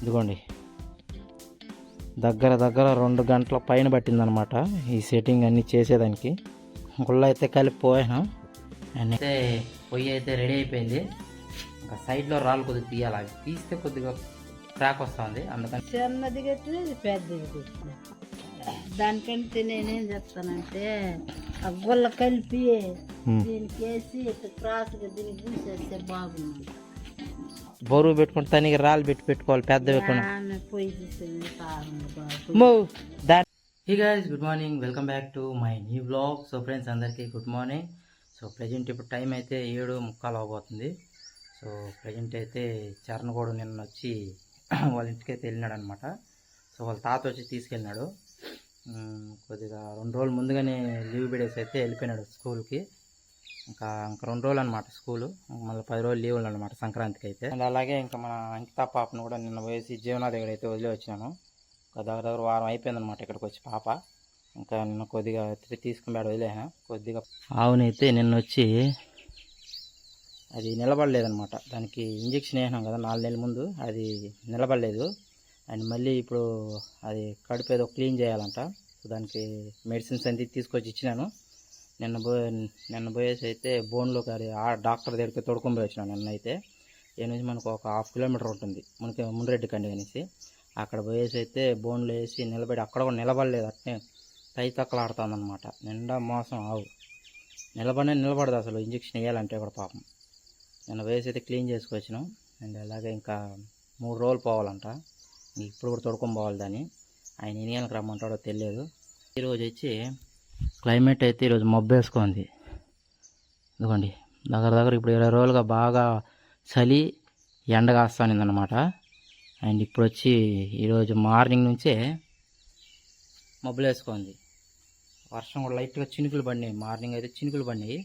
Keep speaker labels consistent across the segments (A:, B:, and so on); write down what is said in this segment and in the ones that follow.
A: ఇదిగోండి. దగ్గర దగ్గర రెండు గంటల పైన పట్టిందనమాట ఈ సెట్టింగ్ అన్నీ చేసేదానికి. గుళ్ళ అయితే కలిపి పోయాను అండ్ అయితే పొయ్యి అయితే రెడీ అయిపోయింది. ఇంకా సైడ్లో రాళ్ళు కొద్దిగా తీయాలి. అవి తీస్తే కొద్దిగా క్రాక్ వస్తుంది. అందుకని
B: చిన్నది పెద్దది దానికంటే నేనేం చెప్తానంటే ఆ గుల్ల కలిపి. దీనికి వేసి క్రాస్గా దీనికి పూసేస్తే బాగుంది
A: బరువు పెట్టుకుంటే తనకి రాళ్ళు పెట్టి పెట్టుకోవాలి పెద్ద పెట్టుకుని. Hi guys good morning welcome back to my new vlog so friends అందరికీ గుడ్ మార్నింగ్ సో ప్రజెంట్ ఇప్పుడు టైం అయితే ఏడు ముక్కాలు అవబోతుంది. సో ప్రజెంట్ అయితే చరణ్ కూడా నిన్న వచ్చి వాళ్ళ ఇంటికి అయితే వెళ్ళినాడు అనమాట సో వాళ్ళ తాత వచ్చి తీసుకెళ్ళినాడు. కొద్దిగా రెండు రోజులు ముందుగానే లీవ్ పెడేసి అయితే వెళ్ళిపోయినాడు స్కూల్కి. ఇంకా ఇంకా రెండు రోజులు అనమాట స్కూలు. మళ్ళీ పది రోజులు లీవ్లు అనమాట సంక్రాంతికి అయితే. అండ్ అలాగే ఇంకా మన అంకితా పాపను కూడా నిన్న వేసి జీవనా దగ్గర అయితే వదిలి వచ్చినాను. ఒక దగ్గర దగ్గర వారం అయిపోయింది అనమాట ఇక్కడికి వచ్చి పాప. ఇంకా నిన్న కొద్దిగా తిరిగి తీసుకుని వదిలేనా కొద్దిగా ఆవునైతే నిన్న వచ్చి అది నిలబడలేదనమాట దానికి ఇంజక్షన్ వేసినాం కదా నాలుగు నెలల ముందు. అది నిలబడలేదు. అండ్ మళ్ళీ ఇప్పుడు అది కడుపు ఏదో క్లీన్ చేయాలంట. సో దానికి మెడిసిన్స్ అన్ని తీసుకొచ్చి ఇచ్చినాను. నిన్న పో నిన్న పోయేసి అయితే బోన్లోకి అది ఆ డాక్టర్ దగ్గరికి తోడుకొని పోయి వచ్చినాను నిన్న అయితే ఏ నుంచి మనకు ఒక హాఫ్ కిలోమీటర్ ఉంటుంది. మనకి ముండ్రెడ్డి కండి అనేసి. అక్కడ పోయేసి అయితే బోన్లో వేసి నిలబడి అక్కడ కూడా నిలబడలేదు. అట్నే తై తక్కలాడుతుందన్నమాట నిండా మోసం ఆవు. నిలబడి నిలబడదు అసలు. ఇంజక్షన్ వేయాలంటే కూడా పాపం. నిన్న వేసి అయితే క్లీన్ చేసుకొచ్చినాం. అండ్ అలాగే ఇంకా మూడు రోజులు పోవాలంట. ఇప్పుడు కూడా తొడుకొని పోవాలి దాన్ని. ఆయన ఎన్ని గంటలకు రమ్మంటాడో తెలియదు. ఈరోజు వచ్చి క్లైమేట్ అయితే ఈరోజు మబ్బు ఎందుకండి దగ్గర దగ్గర ఇప్పుడు ఇరవై రోజులుగా బాగా చలి ఎండ కాస్తానిందనమాట. అండ్ ఇప్పుడు వచ్చి ఈరోజు మార్నింగ్ నుంచే మబ్బులు వేసుకుంది వర్షం కూడా లైట్గా చినుకులు పడినాయి. మార్నింగ్ అయితే చినుకులు పడినాయి.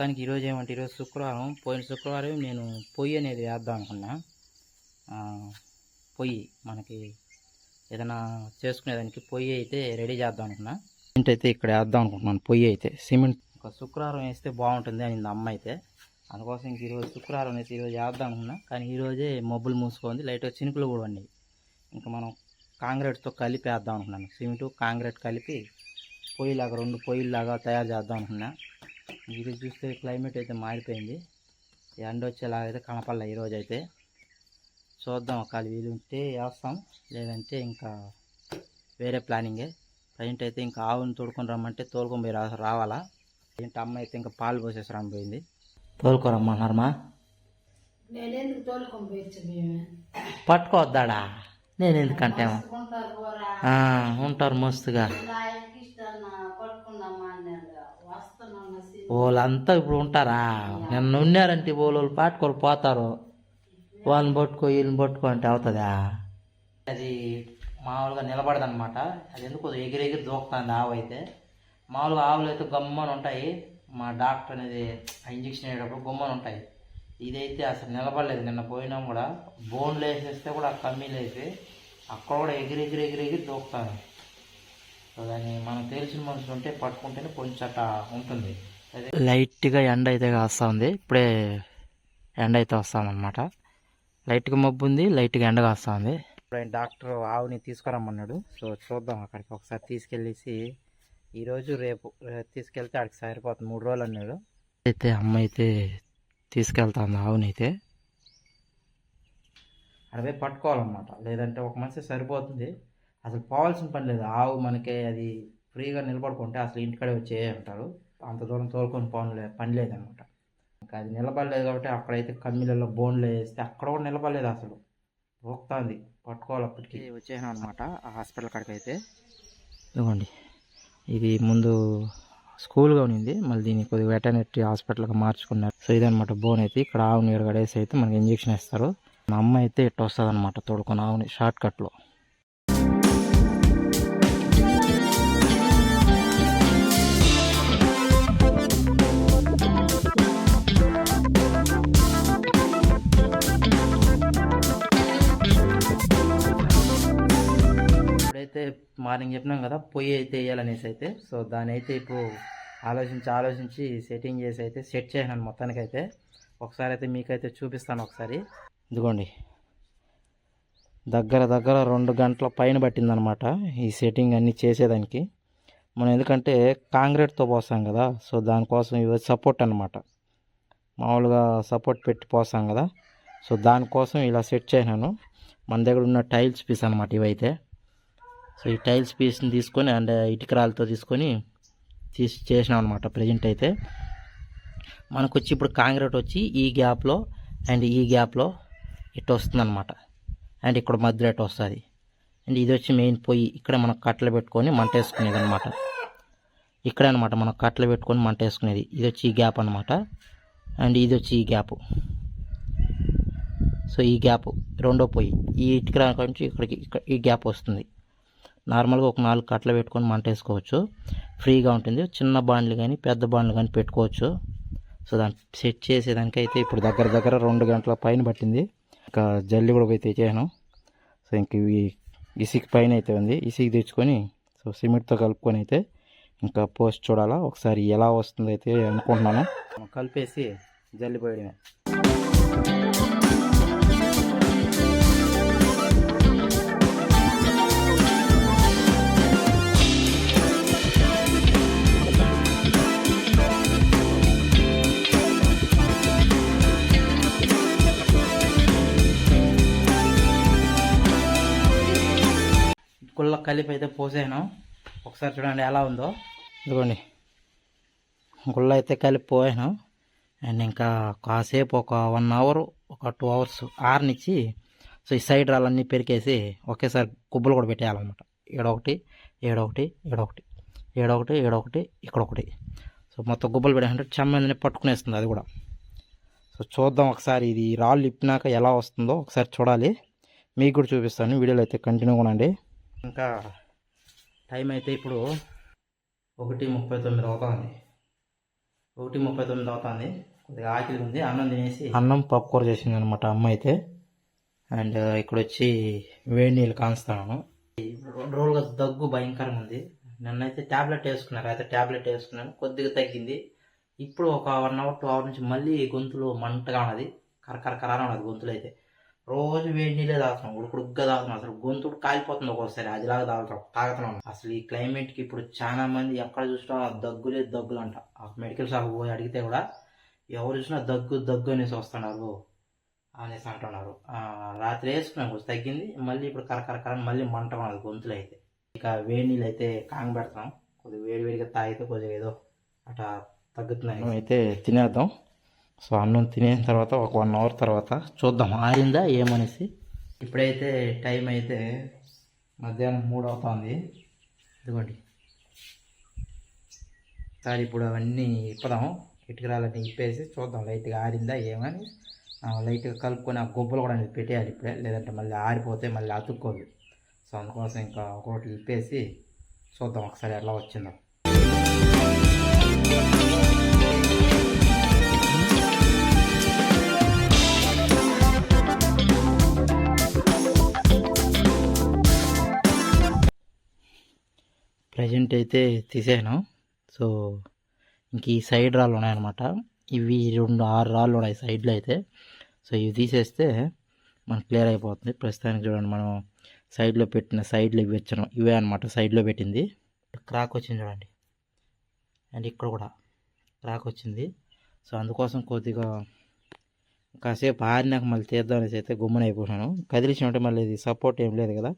A: దానికి ఈరోజు ఏమంటే ఈరోజు శుక్రవారం పోయిన శుక్రవారం నేను పొయ్యి అనేది వేద్దాం అనుకున్నా. పొయ్యి మనకి ఏదైనా చేసుకునేదానికి పొయ్యి అయితే రెడీ చేద్దాం అనుకున్నా. సిమెంట్ అయితే ఇక్కడ వేద్దాం అనుకుంటున్నాను పొయ్యి అయితే. సిమెంట్ ఒక శుక్రవారం వేస్తే బాగుంటుంది అని అమ్మ అయితే. అందుకోసం ఇంక ఈరోజు శుక్రవారం వేసి ఈరోజు వేద్దాం అనుకున్నా కానీ ఈరోజే మబ్బులు మూసుకుంది లైట్గా చినుకులు కూడా ఉన్నాయి ఇంకా మనం కాంక్రీట్తో కలిపి వేద్దాం అనుకున్నాను. సిమెంట్ కాంక్రీట్ కలిపి పొయ్యిలాగా రెండు పొయ్యిలాగా తయారు చేద్దాం అనుకున్నా. ఇది చూస్తే క్లైమేట్ అయితే మారిపోయింది. ఎండ వచ్చేలాగా అయితే కనపడలే ఈరోజు అయితే. చూద్దాం ఒకవేళ వీలు ఉంటే వేస్తాం లేదంటే ఇంకా వేరే ప్లానింగే. ప్రజెంట్ అయితే ఇంకా ఆవుని తోడుకొని రమ్మంటే తోలుకొని పోయి రా రావాలా? ఏంటి అమ్మ అయితే ఇంకా పాలు పోసేసి రమ్మిపోయింది
B: తోలుకొని పోయచ్చు మేమే?
A: పట్టుకోవద్దాడా? నేను ఎందుకంటే
B: ఉంటారు
A: మస్తుగా. వాళ్ళంతా ఇప్పుడు ఉంటారా? నిన్న ఉన్నారంటే వాళ్ళు పాటుకోరు పోతారు. వాళ్ళని పట్టుకో వీళ్ళని పట్టుకో అంటే అవుతుందా? అది మామూలుగా నిలబడదు అనమాట అది ఎందుకు ఎగిరి ఎగిరి దూకుతుంది ఆవు అయితే. మామూలుగా ఆవులు అయితే గమ్మని ఉంటాయి. మా డాక్టర్ అనేది ఆ ఇంజక్షన్ వేసేటప్పుడు గమ్మని ఉంటాయి. ఇదైతే అసలు నిలబడలేదు. నిన్న పోయినా కూడా బోన్లు వేసేస్తే కూడా కమ్మీలు వేసి అక్కడ కూడా ఎగిరి ఎగిరి ఎగిరి ఎగిరి దూకుతాను సో దాన్ని మనం తెలిసిన మనుషులు ఉంటే పట్టుకుంటేనే కొంచెం అట్లా ఉంటుంది. లైట్గా ఎండ అయితే కాస్తా ఉంది ఇప్పుడే ఎండ అయితే వస్తుంది అనమాట లైట్గా మబ్బు ఉంది లైట్గా ఎండ కాస్తా ఉంది ఆయన డాక్టర్ ఆవుని తీసుకురమ్మన్నాడు. సో చూద్దాం అక్కడికి ఒకసారి తీసుకెళ్ళేసి ఈరోజు రేపు రేపు తీసుకెళ్తే అక్కడికి సరిపోతుంది. మూడు రోజులు అన్నాడు. అయితే అమ్మ అయితే తీసుకెళ్తాను ఆవుని అయితే అడవే పట్టుకోవాలన్నమాట. లేదంటే ఒక మనిషి సరిపోతుంది. అసలు పోవాల్సిన పని లేదు. ఆవు మనకి అది ఫ్రీగా నిలబడుకుంటే అసలు ఇంటికాడే వచ్చి అంటారు. అంత దూరం తోలుకొని పోను పని లేదనమాట ఇంకా అది నిలబడలేదు కాబట్టి అక్కడైతే కమ్మిలలో బోన్లు వేస్తే అక్కడ కూడా నిలబడలేదు అసలు. రోక్తాంది పట్టుకోవాలి అప్పటికి. వచ్చేసాను అనమాట ఆ హాస్పిటల్ కాడికి అయితే ఇదిగోండి. ఇది ముందు స్కూల్గా ఉన్నింది మళ్ళీ దీన్ని కొద్దిగా వెటర్నరీ హాస్పిటల్గా మార్చుకున్నారు. సో ఇదనమాట బోన్ అయితే ఇక్కడ ఆవు నీరు కడేసి అయితే మనకి ఇంజక్షన్ ఇస్తారు మా అమ్మ అయితే ఇట్లా వస్తుంది అనమాట తోడుకొని ఆవుని షార్ట్ కట్లో అయితే మార్నింగ్ చెప్పినాం కదా పొయ్యి అయితే వేయాలనేసి అయితే. సో దాని అయితే ఇప్పుడు ఆలోచించి ఆలోచించి సెట్టింగ్ చేసి అయితే సెట్ చేసినాను మొత్తానికైతే. ఒకసారి అయితే మీకైతే చూపిస్తాను ఒకసారి. ఇదిగోండి. దగ్గర దగ్గర రెండు గంటల పైన పట్టిందనమాట ఈ సెట్టింగ్ అన్నీ చేసేదానికి. మనం ఎందుకంటే కాంక్రీట్తో పోస్తాం కదా సో దానికోసం ఇవి సపోర్ట్ అనమాట. మామూలుగా సపోర్ట్ పెట్టి పోస్తాం కదా సో దానికోసం ఇలా సెట్ చేసినాను. మన దగ్గర ఉన్న టైల్స్ పీస్ అనమాట ఇవైతే. సో ఈ టైల్స్ పీస్ని తీసుకొని అండ్ ఇటుక తీసుకొని తీసి చేసినాం అనమాట ప్రజెంట్ అయితే. మనకు వచ్చి ఇప్పుడు కాంక్రీట్ వచ్చి ఈ గ్యాప్లో అండ్ ఈ గ్యాప్లో ఇటు వస్తుందన్నమాట అండ్ ఇక్కడ మధ్యలో ఇటు వస్తుంది అండ్ ఇది వచ్చి మెయిన్ పొయ్యి ఇక్కడ మనం కట్టెలు పెట్టుకొని మంట వేసుకునేది అనమాట ఇక్కడ అనమాట మనం కట్టెలు పెట్టుకొని మంట వేసుకునేది ఇది వచ్చి ఈ గ్యాప్ అనమాట అండ్ ఇది వచ్చి ఈ గ్యాప్. సో ఈ గ్యాప్ రెండో పొయ్యి ఈ ఇటుక నుంచి ఇక్కడికి ఇక్కడ ఈ గ్యాప్ వస్తుంది. నార్మల్గా ఒక నాలుగు కట్టలు పెట్టుకొని మంట వేసుకోవచ్చు. ఫ్రీగా ఉంటుంది. చిన్న బాండ్లు కానీ పెద్ద బాండ్లు కానీ పెట్టుకోవచ్చు. సో దాన్ని సెట్ చేసేదానికైతే ఇప్పుడు దగ్గర దగ్గర రెండు గంటల పైన పట్టింది. ఇంకా జల్లి కూడా పోయి తెచ్చాను సో ఇంక ఇవి ఇసుక పైన అయితే ఉంది. ఇసుక తెచ్చుకొని సో సిమెంట్తో కలుపుకొని అయితే ఇంకా పోస్ట్ చూడాలా. ఒకసారి ఎలా వస్తుందో అయితే అనుకుంటున్నాను. కలిపేసి జల్లి కలిపి అయితే పోసాను. ఒకసారి చూడండి ఎలా ఉందో. ఇదిగోండి. గుళ్ళ అయితే కలిపి పోయాను. అండ్ ఇంకా కాసేపు ఒక వన్ అవర్ ఒక టూ అవర్స్ ఆర్నిచ్చి సో ఈ సైడ్ రాళ్ళన్నీ పెరికేసి ఒకేసారి గుబ్బలు కూడా పెట్టేయాలన్నమాట. ఏడొకటి ఏడొకటి ఏడొకటి ఏడొకటి ఏడొకటి ఇక్కడ ఒకటి సో మొత్తం గుబ్బలు పెట్టాలంటే చెమ్మందిని పట్టుకునేస్తుంది అది కూడా. సో చూద్దాం ఒకసారి ఇది రాళ్ళు ఇప్పినాక ఎలా వస్తుందో ఒకసారి చూడాలి. మీకు కూడా చూపిస్తాను. వీడియోలో అయితే కంటిన్యూ ఉండండి. ఇంకా టైం అయితే ఇప్పుడు ఒకటి ముప్పై తొమ్మిది అవుతుంది. ఒకటి ముప్పై తొమ్మిది అవుతుంది. కొద్దిగా ఆకలి ఉంది. అన్నం తినేసి అన్నం పప్పు కూర చేసింది అనమాట అమ్మ అయితే. అండ్ ఇక్కడ వచ్చి వేడి నీళ్ళు కాంచుతాను. రెండు రోజులుగా దగ్గు భయంకరంగా ఉంది. నన్నైతే ట్యాబ్లెట్ వేసుకున్నారు అయితే ట్యాబ్లెట్ వేసుకున్నాను. కొద్దిగా తగ్గింది. ఇప్పుడు ఒక వన్ అవర్ టూ అవర్ నుంచి మళ్ళీ గొంతులో మంటగా ఉన్నది. కరకర కరాన ఉన్నది గొంతులో అయితే. రోజు వేడి నీళ్ళే తాగుతున్నాం. ఉడుకుడుగ్గా తాగుతున్నాం. అసలు గొంతు కాలిపోతుంది ఒక్కోసారి. అదిలాగా తాగుతాం తాగుతున్నాం. అసలు ఈ క్లైమేట్కి ఇప్పుడు చాలా మంది ఎక్కడ చూసినా దగ్గులే దగ్గులు అంట. ఆ మెడికల్ షాప్ పోయి అడిగితే కూడా ఎవరు చూసినా దగ్గు దగ్గు అనేసి వస్తున్నారు అనేసి అంటున్నారు. రాత్రి వేసుకున్నాం. కొంచెం తగ్గింది. మళ్ళీ ఇప్పుడు కరకరకర మళ్ళీ మంట ఉన్నది గొంతులు అయితే. ఇక వేడి నీళ్ళు అయితే కాంగ పెడతాం. కొద్దిగా వేడి వేడిగా తాగితే కొద్దిగా ఏదో అట్లా తగ్గుతున్నాయి. అయితే తినేద్దాం. సో అన్నం తినేసిన తర్వాత ఒక వన్ అవర్ తర్వాత చూద్దాం. ఆరిందా ఏమనేసి ఇప్పుడైతే టైం అయితే మధ్యాహ్నం మూడు అవుతుంది. ఇదిగోండి. సార్ ఇప్పుడు అవన్నీ ఇప్పదాం ఇటుకరాలన్నీ ఇప్పేసి చూద్దాం. లైట్గా ఆరిందా ఏమని లైట్గా కలుపుకొని ఆ గొబ్బలు కూడా పెట్టేయాలి ఇప్పుడే. లేదంటే మళ్ళీ ఆరిపోతే మళ్ళీ అతుక్కోదు. సో అందుకోసం ఇంకా ఒకటి ఇప్పేసి చూద్దాం. ఒకసారి ఎలా వచ్చిందో. ప్రజెంట్ అయితే తీసాను సో ఇంక ఈ సైడ్ రాళ్ళు ఉన్నాయన్నమాట. ఇవి రెండు ఆరు రాళ్ళు ఉన్నాయి సైడ్లో అయితే. సో ఇవి తీసేస్తే మనకు క్లియర్ అయిపోతుంది. ప్రస్తుతానికి చూడండి మనం సైడ్లో పెట్టిన సైడ్లో ఇవి వచ్చాను. ఇవే అనమాట సైడ్లో పెట్టింది. క్రాక్ వచ్చింది చూడండి. అండ్ ఇక్కడ కూడా క్రాక్ వచ్చింది. సో అందుకోసం కొద్దిగా కాసేపు ఆరినాక మళ్ళీ తీద్దాం అనేసి అయితే గుమ్మన అయిపోయాను కదిలించినట్టే మళ్ళీ ఇది సపోర్ట్ ఏం లేదు కదా.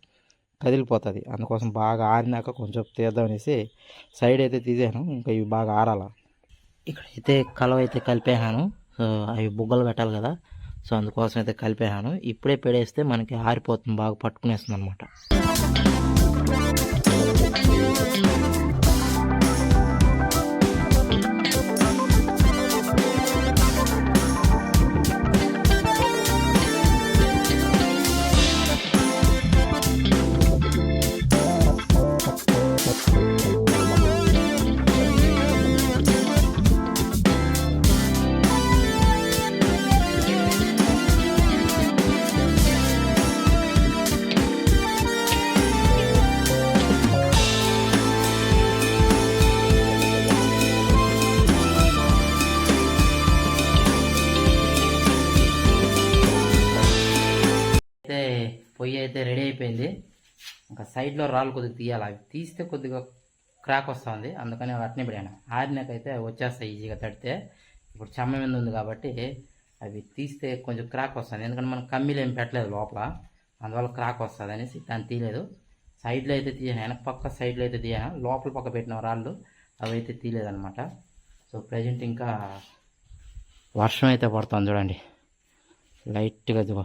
A: కదిలిపోతుంది. అందుకోసం బాగా ఆరినాక కొంచెం తీద్దాం అనేసి సైడ్ అయితే తీసాను ఇంకా ఇవి బాగా ఆరాల. ఇక్కడైతే కలవ అయితే కలిపేసాను. సో అవి బుగ్గలు పెట్టాలి కదా. సో అందుకోసం అయితే కలిపేసాను. ఇప్పుడే పెడేస్తే మనకి ఆరిపోతుంది. బాగా పట్టుకునేస్తుంది అనమాట పొయ్యి అయితే రెడీ అయిపోయింది. ఇంకా సైడ్లో రాళ్ళు కొద్దిగా తీయాలి. అవి తీస్తే కొద్దిగా క్రాక్ వస్తుంది. అందుకని అట్నే పడాను ఆరినాకైతే వచ్చేస్తాయి ఈజీగా తడితే. ఇప్పుడు చెమ్మ మీద ఉంది కాబట్టి అవి తీస్తే కొంచెం క్రాక్ వస్తుంది. ఎందుకంటే మనం కమ్మీలు ఏం పెట్టలేదు లోపల. అందువల్ల క్రాక్ వస్తుంది అనేసి దాన్ని తీయలేదు. సైడ్లో అయితే తీయను. వెనక పక్క సైడ్లో అయితే తీయను. లోపల పక్క పెట్టిన రాళ్ళు అవి అయితే తీయలేదన్నమాట. సో ప్రజెంట్ ఇంకా వర్షం అయితే పడుతుంది చూడండి. లైట్గా ఇదిగో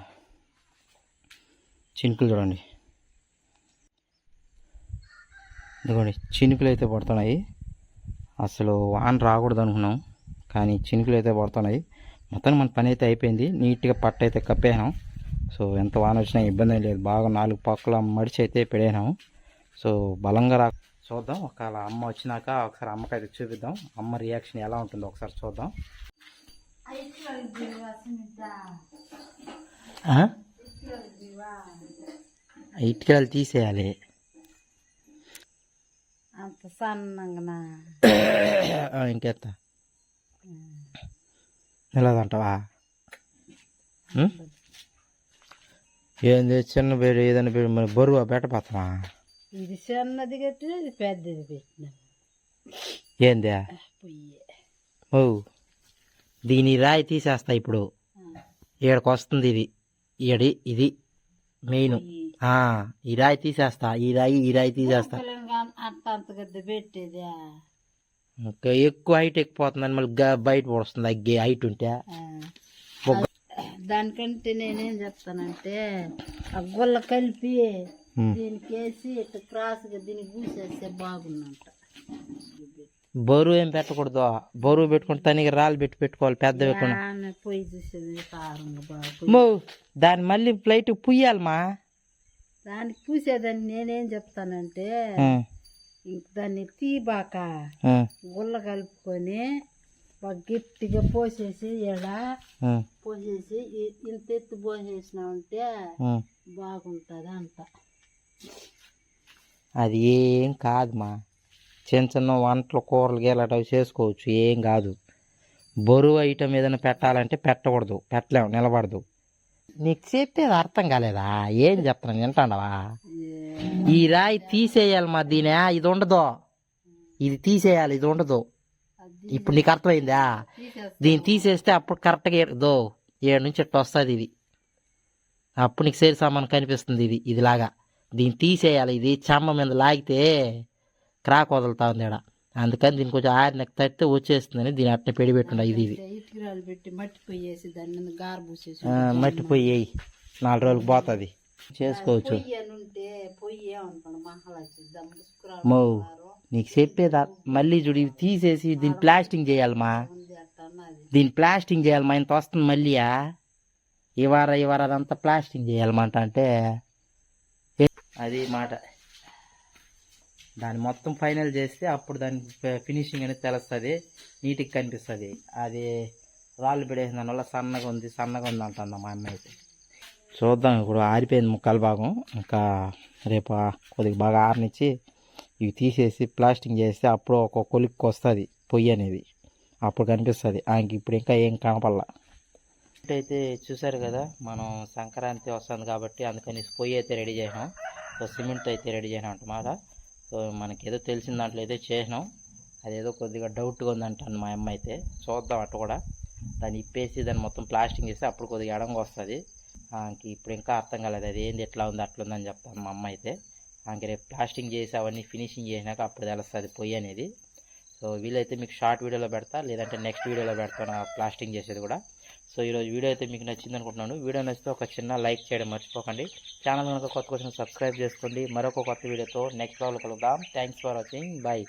A: చినుకులు చూడండి. ఇదిగోండి చినుకులు అయితే పడుతున్నాయి. అసలు వాన రాకూడదు అనుకున్నాం కానీ చినుకులు అయితే పడుతున్నాయి. మొత్తం మన పని అయితే అయిపోయింది. నీట్గా పట్ట అయితే కప్పేసాం సో ఎంత వాన వచ్చినా ఇబ్బంది ఏం లేదు. బాగా నాలుగు పక్కల మడిచి అయితే పెడేనాం సో బలంగా రా చూద్దాం. ఒకవేళ అమ్మ వచ్చినాక ఒకసారి అమ్మకి అయితే చూపిద్దాం. అమ్మ రియాక్షన్ ఎలా ఉంటుందో ఒకసారి చూద్దాం? ఇటుకలు తీసేయాలి.
B: అంత సన్నంగా
A: ఇంకెత్త. నిలదంటావా? ఏంది చిన్న పేరు ఏదైనా పేరు మరి బరువు పెట్టపోతామా
B: ఇది చిన్నది కట్టి ఇది పెద్దది పెట్టిన.
A: ఏంది? ఓ దీని రాయి తీసేస్తా ఇప్పుడు. ఈడకి వస్తుంది ఇది. ఈడి ఇది మెయిన్. ఈ రాయి తీసేస్తా ఈ రాయి ఈ రాయి తీసేస్తా
B: తెలంగాణ అంత అంత గద్ద పెట్టేదా?
A: ఇంకా ఎక్కువ హైట్ ఎక్కిపోతుందని మళ్ళీ బయట పడుస్తుంది అగ్గి హైట్ ఉంటే.
B: దానికంటే నేనేం చెప్తానంటే ఆ గుల్ల కలిపి. దీనికి వేసి ఇట్లా క్రాస్గా దీనికి పూసేస్తే బాగుందంట.
A: బరువు ఏం పెట్టకూడదు. బరువు పెట్టుకుంటే తనకి రాళ్ళు పెట్టి పెట్టుకోవాలి పెద్ద
B: పొయ్యి చూసేది
A: దాన్ని మళ్ళీ ఫ్లైట్ పుయ్యాలమ్మా.
B: దానికి పూసేదాన్ని నేనేం చెప్తానంటే దాన్ని తీబాక గుల్ల కలుపుకొని బాగా గట్టిగా పోసేసి ఎడ
A: ఉం,
B: పోసేసి ఇంత ఎత్తు పోసేసినామంటే. బాగుంటుంది అంట
A: అది ఏం కాదమ్మా చిన్న చిన్న వంటలు కూరలు గీలట అవి చేసుకోవచ్చు. ఏం కాదు. బరువు ఐటమ్ ఏదైనా పెట్టాలంటే పెట్టకూడదు. పెట్టలేము నిలబడదు. నీకు చెప్పేది అర్థం కాలేదా? ఏం చెప్తున్నాను వింటాడవా ఈ రాయి తీసేయాలి మా దీనే ఇది ఉండదు. ఇది తీసేయాలి ఇది ఉండదు. ఇప్పుడు నీకు అర్థమైందా? దీన్ని తీసేస్తే అప్పుడు కరెక్ట్గా దో ఏడు నుంచి ఎట్లా వస్తుంది ఇది? అప్పుడు నీకు సేరి సామాన్ కనిపిస్తుంది ఇది ఇది లాగా దీన్ని తీసేయాలి ఇది చెమ్మ మీద లాగితే క్రాక్ వదులుతా ఉంది ఈడ. అందుకని దీనికి కొంచెం ఆరినకు తట్టితే వచ్చేస్తుందని దీని అట్నే పెడి పెట్టుండ ఇది
B: పెట్టి మట్టి
A: పొయ్యి వేయి. నాలుగు రోజులకు పోతుంది. చేసుకోవచ్చు. మో నీకు చెప్పేదా? మళ్ళీ చూడు ఇవి తీసేసి దీన్ని ప్లాస్టింగ్ చేయాలమ్మా దీన్ని ప్లాస్టింగ్ చేయాలమ్మా ఇంత వస్తుంది మళ్ళీయా? ఈ వార ఈ వార అదంతా ప్లాస్టింగ్ చేయాలన్నమాట అంటే అది మాట. దాన్ని మొత్తం ఫైనల్ చేస్తే అప్పుడు దాని ఫినిషింగ్ అనేది తెలుస్తుంది. నీట్గా కనిపిస్తుంది. అది రాళ్ళు పెడేసిన దానివల్ల సన్నగా ఉంది సన్నగా ఉంది అంటుంది మా అమ్మ అయితే. చూద్దాం ఇప్పుడు ఆరిపోయింది ముక్కల భాగం. ఇంకా రేపు కొద్దిగా బాగా ఆరనిచ్చి ఇవి తీసేసి ప్లాస్టింగ్ చేస్తే అప్పుడు ఒక కొలిక్కి వస్తుంది పొయ్యి అనేది. అప్పుడు కనిపిస్తుంది. ఆయనకి ఇప్పుడు ఇంకా ఏం కనపడాల. అయితే చూసారు కదా మనం సంక్రాంతి వస్తుంది కాబట్టి అందుకని పొయ్యి అయితే రెడీ చేసినాం. సిమెంట్ అయితే రెడీ చేసినాం అన్నమాట సో మనకి ఏదో తెలిసిన దాంట్లో అయితే చేసినాం. అదేదో కొద్దిగా డౌట్గా ఉందంటాను మా అమ్మ అయితే. చూద్దాం అటు కూడా. దాన్ని ఇప్పేసి దాన్ని మొత్తం ప్లాస్టింగ్ చేస్తే అప్పుడు కొద్దిగా ఎడంగా వస్తుంది. ఆమెకి ఇప్పుడు ఇంకా అర్థం కాలేదు. అది ఏంది ఎట్లా ఉంది అట్లా ఉందని చెప్తాను మా అమ్మ అయితే. ఆమెకి రేపు ప్లాస్టింగ్ చేసి అవన్నీ ఫినిషింగ్ చేసినాక అప్పుడు తెలుస్తుంది పొయ్యి అనేది. సో వీలైతే మీకు షార్ట్ వీడియోలో పెడతా లేదంటే నెక్స్ట్ వీడియోలో పెడతాను ప్లాస్టింగ్ చేసేది కూడా. సో ఈరోజు వీడియో అయితే మీకు నచ్చింది అనుకుంటున్నాను వీడియో నచ్చితే ఒక చిన్న లైక్ చేయడం మర్చిపోకండి. ఛానల్ కనుక కొత్త కోసం సబ్స్క్రైబ్ చేసుకోండి. మరొక కొత్త వీడియోతో నెక్స్ట్ వాళ్ళు కలుగుదాం థ్యాంక్స్ ఫర్ వాచింగ్ బాయ్